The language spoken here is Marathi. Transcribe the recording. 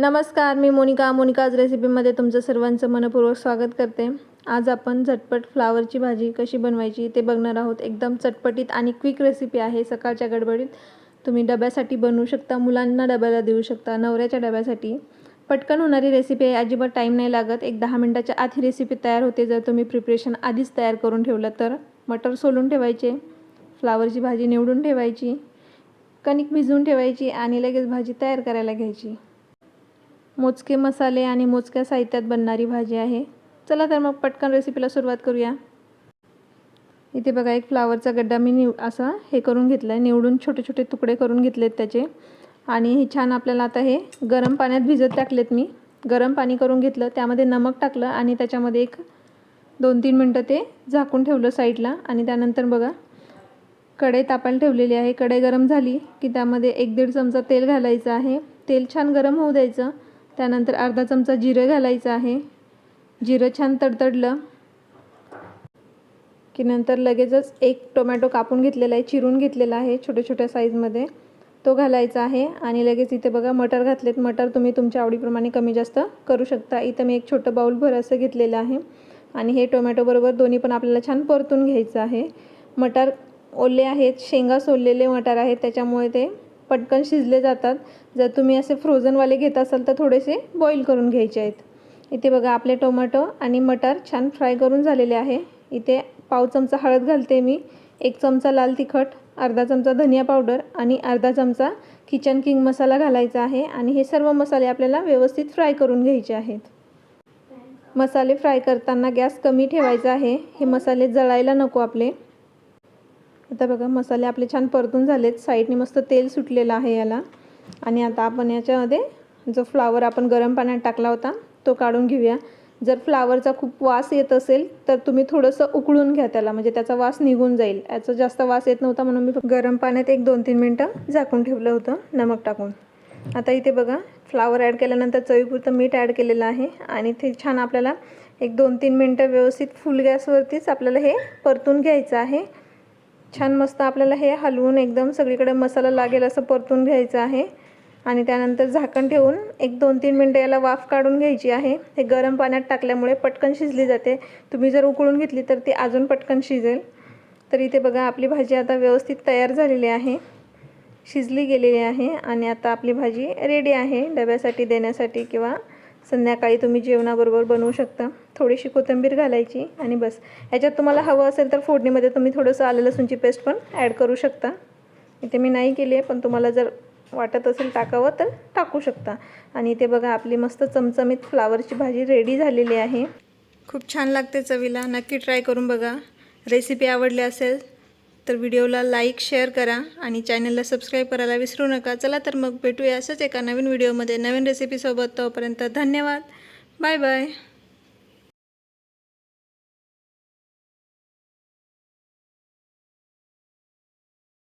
नमस्कार मी मोनिका. मोनिकाज रेसिपीमध्ये तुमचं सर्वांचं मनपूर्वक स्वागत करते. आज आपण झटपट फ्लावरची भाजी कशी बनवायची ते बघणार आहोत. एकदम चटपटीत आणि क्विक रेसिपी आहे सकाळच्या गडबडीत. तुम्ही डब्यासाठी बनवू शकता मुलांना डब्याला देऊ शकता नवऱ्याच्या डब्यासाठी. पटकन होणारी रेसिपी आहे अजिबात टाईम नाही लागत. एक दहा मिनटाच्या आत ही रेसिपी तयार होते. जर तुम्ही प्रिपरेशन आधीच तयार करून ठेवलं तर मटर सोलून ठेवायचे फ्लावरची भाजी निवडून ठेवायची कणिक भिजवून ठेवायची आणि लगेच भाजी तयार करायला घ्यायची. मोजके मसाले आणि मोजक्या साहित्यात बनणारी भाजी आहे. चला तर मग पटकन रेसिपीला सुरुवात करूया. इथे बघा एक फ्लावरचा गड्डा मी निव असा हे करून घेतला आहे निवडून छोटे छोटे तुकडे करून घेतलेत त्याचे. आणि हे छान आपल्याला आता हे गरम पाण्यात भिजत टाकलेत मी. गरम पाणी करून घेतलं त्यामध्ये नमक टाकलं आणि त्याच्यामध्ये एक दोन तीन मिनटं ते झाकून ठेवलं साईडला. आणि त्यानंतर बघा कढई तापायला ठेवलेली आहे. कढई गरम झाली की त्यामध्ये एक दीड चमचा तेल घालायचं आहे. तेल छान गरम होऊ द्यायचं. त्यानंतर अर्धा चमचा जिरं घालायचं आहे. जिरं छान तडतडलं की नंतर लगेचच एक टोमॅटो कापून घेतलेला आहे चिरून घेतलेला आहे छोट्या छोट्या साईजमध्ये तो घालायचा आहे आणि लगेच इथे बघा मटर घातलेत. मटर तुम्ही तुमच्या आवडीप्रमाणे कमी जास्त करू शकता. इथं मी एक छोटं बाऊल भर असं घेतलेलं आहे आणि हे टोमॅटोबरोबर दोन्ही पण आपल्याला छान परतून घ्यायचं आहे. मटार ओले आहेत शेंगा सोललेले मटार आहेत त्याच्यामुळे ते पटकन शिजले जातात. जर तुम्ही असे फ्रोझनवाले घेत असाल तर थोडेसे बॉईल करून घ्यायचे आहेत. इथे बघा आपले टोमॅटो आणि मटार छान फ्राय करून झालेले आहे. इथे पाव चमचा हळद घालते मी एक चमचा लाल तिखट अर्धा चमचा धनिया पावडर आणि अर्धा चमचा किचन किंग मसाला घालायचा आहे आणि हे सर्व मसाले आपल्याला व्यवस्थित फ्राय करून घ्यायचे आहेत. मसाले फ्राय करताना गॅस कमी ठेवायचा आहे. हे मसाले जळायला नको आपले. आता बघा मसाले आपले छान परतून झालेत. साईडने मस्त तेल सुटलेलं आहे याला. आणि आता आपण याच्यामध्ये जो फ्लावर आपण गरम पाण्यात टाकला होता तो काढून घेऊया. जर फ्लावरचा खूप वास येत असेल तर तुम्ही थोडंसं उकळून घ्या त्याला. म्हणजे त्याचा वास निघून जाईल. याचा जास्त वास येत नव्हता म्हणून मी गरम पाण्यात एक दोन तीन मिनटं झाकून ठेवलं होतं नमक टाकून. आता इथे बघा फ्लावर ॲड केल्यानंतर चवीपुरतं मीठ ॲड केलेलं आहे. आणि ते छान आपल्याला एक दोन तीन मिनटं व्यवस्थित फुल गॅसवरतीच आपल्याला हे परतून घ्यायचं आहे. छान मस्त आपल्याला हे हलवून एकदम सगळीकडे मसाला लागेल असं परतून घ्यायचं आहे. आणि त्यानंतर झाकण ठेवून एक दोन तीन मिनटं याला वाफ काढून घ्यायची आहे. हे गरम पाण्यात टाकल्यामुळे पटकन शिजली जाते. तुम्ही जर उकळून घेतली तर ती अजून पटकन शिजेल. तर इथे बघा आपली भाजी आता व्यवस्थित तयार झालेली आहे. शिजली गेलेली आहे आणि आता आपली भाजी रेडी आहे डब्यासाठी देण्यासाठी किंवा संध्याकाळी तुम्ही जेवणाबरोबर बनवू शकता. थोडीशी कोथिंबीर घालायची आणि बस. याच्यात तुम्हाला हवं असेल तर फोडणीमध्ये तुम्ही थोडंसं आलं लसूणची पेस्ट पण ॲड करू शकता. इथे मी नाही केली आहे पण तुम्हाला जर वाटत असेल टाकावं तर टाकू शकता. आणि इथे बघा आपली मस्त चमचमीत फ्लावरची भाजी रेडी झालेली आहे. खूप छान लागते चवीला. नक्की ट्राय करून बघा. रेसिपी आवडली असेल तर व्हिडिओला लाईक शेअर करा आणि चॅनलला सबस्क्राईब करायला विसरू नका. चला तर मग भेटूया असंच एका नवीन व्हिडिओमध्ये. नवीन रेसिपीसोबत तोपर्यंत धन्यवाद. Bye bye.